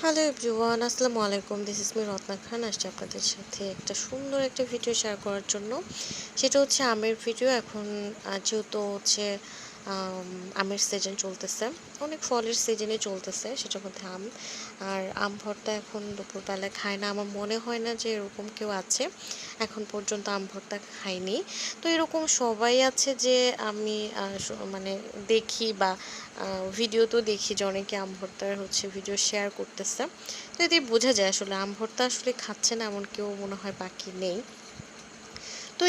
Hello everyone আসসালামু আলাইকুম। This is me Ratna Khan. আসছি আপনাদের সাথে একটা সুন্দর একটা ভিডিও শেয়ার করার জন্য। সেটা হচ্ছে আমের ভিডিও এখন যেহেতু হচ্ছে আমের সিজন চলতেছে। অনেক ফলের সিজনে চলতেছে, সেটার মধ্যে আম। আর আম ভর্তা এখন দুপুরবেলায় খায় না। আমার মনে হয় না যে এরকম কেউ আছে। এখন পর্যন্ত আম ভর্তা খাইনি তো এরকম সবাই আছে যে আমি মানে দেখি বা ভিডিও তো দেখি যে অনেকে আম ভর্তার হচ্ছে ভিডিও শেয়ার করতেছে। তো এতে বোঝা যায় আসলে আম ভর্তা আসলে খাচ্ছে না এমন কেউ মনে হয় বাকি নেই।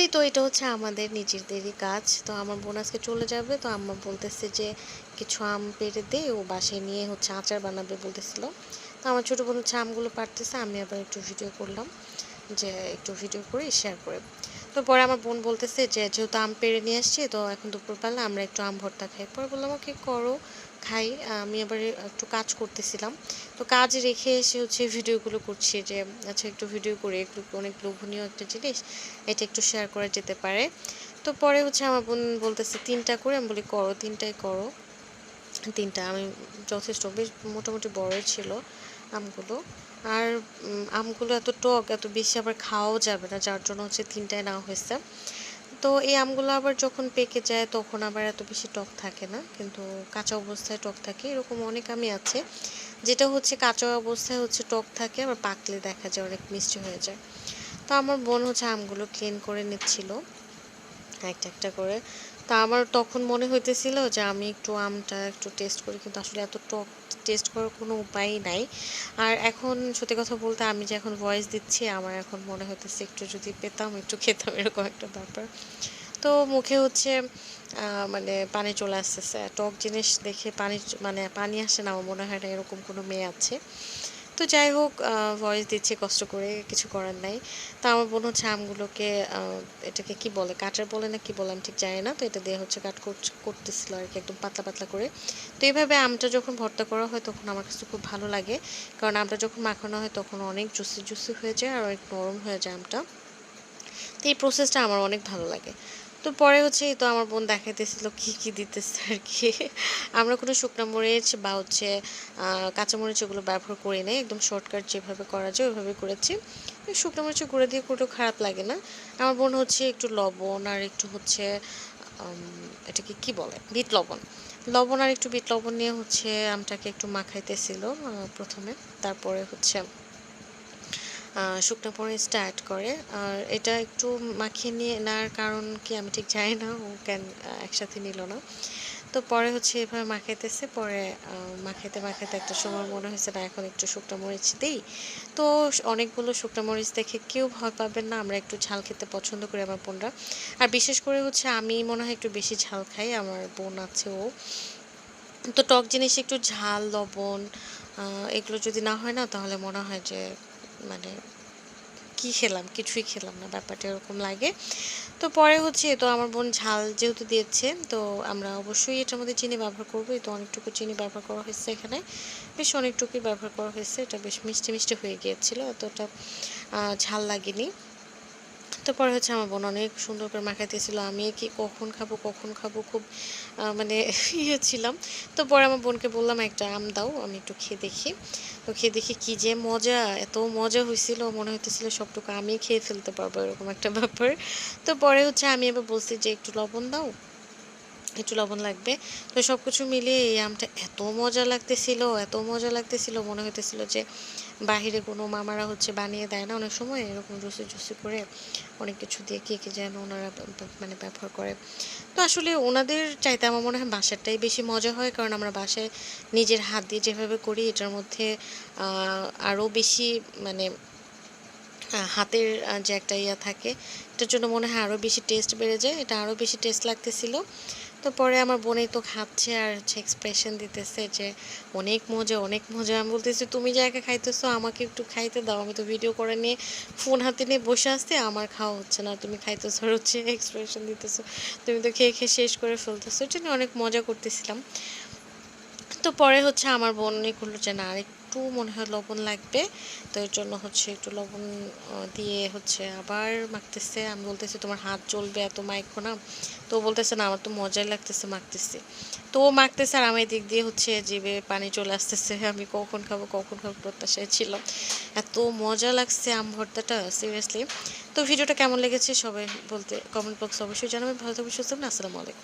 এই তো এটা হচ্ছে আমাদের নিজেদেরই কাজ। তো আমার বোন আজকে চলে যাবে, তো আম্মা বলতেছে যে কিছু আম পেড়ে দে, ও বাসায় নিয়ে হচ্ছে আচার বানাবে বলতেছিল। তো আমার ছোটো বোন হচ্ছে আমগুলো পারতেছে আমি আবার একটু ভিডিও করলাম যে একটু ভিডিও করে শেয়ার করে। তো পরে আমার বোন বলতেছে যে যেহেতু আম পেড়ে নিয়ে আসছি, তো এখন দুপুরবেলা আমরা একটু আম ভর্তা খাই। পরে বললাম, ওকে, করো, খাই। আমি আবার একটু কাজ করতেছিলাম। তো কাজ রেখে এসে হচ্ছে ভিডিওগুলো করছি যে আচ্ছা একটু ভিডিও করে, একটু, অনেক লোভনীয় একটা জিনিস, এটা একটু শেয়ার করা যেতে পারে। তো পরে হচ্ছে আমার বোন বলতেছে, তিনটা করে? আমি বলি, করো, তিনটাই করো। তিনটা, আমি যথেষ্ট, বেশ মোটামুটি বড়ই ছিল আমগুলো। আর আমগুলো এত টক, এত বেশি আবার খাওয়াও যাবে না, যার জন্য হচ্ছে তিনটায় নেওয়া হয়েছে। তো এই আমগুলো আবার যখন পেকে যায়, তখন আবার এত বেশি টক থাকে না, কিন্তু কাঁচা অবস্থায় টক থাকে, এরকম অনেক আমই আছে। যেটা হচ্ছে কাঁচা অবস্থায় হচ্ছে টক থাকে, আবার পাকলে দেখা যায় অনেক মিষ্টি হয়ে যায়। তো আমার বোন হচ্ছে আমগুলো ক্লিন করে নিচ্ছিল, একটা একটা করে। তা আমার তখন মনে হইতেছিল যে আমি একটু আমটা একটু টেস্ট করি, কিন্তু আসলে এত টক টেস্ট করার কোনো উপায়ই নাই। আর এখন সত্যি কথা বলতে আমি যে এখন ভয়েস দিচ্ছি, আমার এখন মনে হইতেছে একটু যদি পেতাম, একটু খেতাম, এরকম একটা ব্যাপার। তো মুখে হচ্ছে মানে পানি চলে আসতেছে। টক জিনিস দেখে পানি মানে পানি আসে না, আমার মনে হয় না এরকম কোনো মেয়ে আছে। তো যাই হোক ভয়েস দিচ্ছে, কষ্ট করে কিছু করার নাই। তা আমার বোন হচ্ছে আমগুলোকে এটাকে কি বলে, কাটার বলে না কি বলে, আমি ঠিক জানি না। তো এটা দিয়ে হচ্ছে কাট করতেছিল আর কি, একদম পাতলা পাতলা করে। তো এইভাবে আমটা যখন ভর্তা করা হয়, তখন আমার কাছে খুব ভালো লাগে। কারণ আমটা যখন মাখানো হয়, তখন অনেক জুসি জুসি হয়ে যায় আর অনেক নরম হয়ে যায় আমটা। তো এই প্রসেসটা আমার অনেক ভালো লাগে। তো পরে হচ্ছে এই তো আমার বোন দেখাইতেছিল কি কি দিতেছে আর কি। আমরা কোনো শুকনো মরিচ বা হচ্ছে কাঁচামরিচ এগুলো ব্যবহার করি না একদম শর্টকাট যেভাবে করা যায় ওইভাবে করেছি। শুকনো মরিচের গুঁড়ো দিয়ে কোনো খারাপ লাগে না। আমার বোন হচ্ছে একটু লবণ আর একটু হচ্ছে এটাকে কি বলে? বিট লবণ। লবণ আর একটু বিট লবণ নিয়ে হচ্ছে আমটাকে একটু মাখাইতেছিল প্রথমে। তারপরে হচ্ছে শুকনো মরিচটা অ্যাড করে। আর এটা একটু মাখিয়ে নিয়ে নেওয়ার কারণ কি আমি ঠিক জানি না, ও কেন একসাথে নিল না। তো পরে হচ্ছে এভাবে মাখাইতেছে, পরে মাখাইতে মাখাইতে একটা সময় মনে হয়েছে, না, এখন একটু শুকনো মরিচ দিই। তো অনেকগুলো শুকনো মরিচ দেখে কেউ ভয় পাবেন না, আমরা একটু ঝাল খেতে পছন্দ করি আমার বোনরা। আর বিশেষ করে হচ্ছে আমি মনে হয় একটু বেশি ঝাল খাই, আমার বোন আছে ও। তো টক জিনিস একটু ঝাল, লবণ এগুলো যদি না হয় না, তাহলে মনে হয় যে মানে কি খেলাম? কিছুই খেলাম না, ব্যাপারটা এরকম লাগে। তো পরে হচ্ছে তো আমার বোন ঝাল যেহেতু দিয়েছে, তো আমরা অবশ্যই এটার মধ্যে চিনি ব্যবহার করব। তো অনেকটুকু চিনি ব্যবহার করা হয়েছে এখানে। বেশ অনেকটুকুই ব্যবহার করা হয়েছে, এটা বেশ মিষ্টি মিষ্টি হয়ে গিয়েছিল, অতটা ঝাল লাগেনি। তো পরে হচ্ছে আমার বোন অনেক সুন্দর করে মাখাইতেছিল আমি কি কখন খাব কখন খাব খুব মানে ইয়ে ছিলাম। তো পরে আমার বোনকে বললাম, একটা আম দাও, আমি একটু খেয়ে দেখি। তো খেয়ে দেখি কি যে মজা, এত মজা হয়েছিল মনে হইতেছিল সবটুকু আমি খেয়ে ফেলতে পারব, এরকম একটা ব্যাপার। তো পরে হচ্ছে আমি এবার বলছি যে, একটু লবণ দাও, একটু লবণ লাগবে। তো সব কিছু মিলিয়ে এই আমটা এত মজা লাগতেছিল, এত মজা লাগতেছিল, মনে হইতেছিল যে বাহিরে কোনো মামারা হচ্ছে বানিয়ে দেয় না। অনেক সময় এরকম জুসি জুসি করে অনেক কিছু দিয়ে কে কে যেন ওনারা মানে ব্যবহার করে। তো আসলে ওনাদের চাইতে আমার মনে হয় বাসারটাই বেশি মজা হয়, কারণ আমরা বাসায় নিজের হাত দিয়ে যেভাবে করি, এটার মধ্যে আরও বেশি মানে হাতের যে একটা ইয়া থাকে, এটার জন্য মনে হয় আরও বেশি টেস্ট বেড়ে যায়। এটা আরও বেশি টেস্ট লাগতেছিল। তো পরে আমার বোনেই তো খাচ্ছে আর হচ্ছে এক্সপ্রেশন দিতেছে যে অনেক মজা অনেক মজা। আমি বলতেছি, তুমি একা খাইতেছো, আমাকে একটু খাইতে দাও। আমি তো ভিডিও করে নিয়ে ফোন হাতে নিয়ে বসে আসতে আমার খাওয়া হচ্ছে না। তুমি খাইতেছো আর হচ্ছে এক্সপ্রেশন দিতেছো। তুমি তো খেয়ে খেয়ে শেষ করে ফেলতেছো। এটা নিয়ে অনেক মজা করতেছিলাম। তো পরে হচ্ছে আমার বোন করল যে, না আর একটু মনে হয় লবণ লাগবে, তো এর জন্য হচ্ছে একটু লবণ দিয়ে হচ্ছে আবার মাখতেছে। আমি বলতেছি, তোমার হাত জ্বলবে এত মাইখো না। তো বলতেছে, না, আমার তো মজাই লাগতেছে মাখতেছি। তো ও মাখতেছে আর আমি দিক দিয়ে হচ্ছে জিভে পানি চলে আসতেছে। আমি কখন খাব কখন খাব প্রত্যাশায় ছিলাম এত মজা লাগছে আম ভর্তাটা সিরিয়াসলি তো ভিডিওটা কেমন লেগেছে সবাই বলতে কমেন্ট বক্স অবশ্যই জানাবেন। ভালো থাকবেন, সুস্থ আসসালামু আলাইকুম।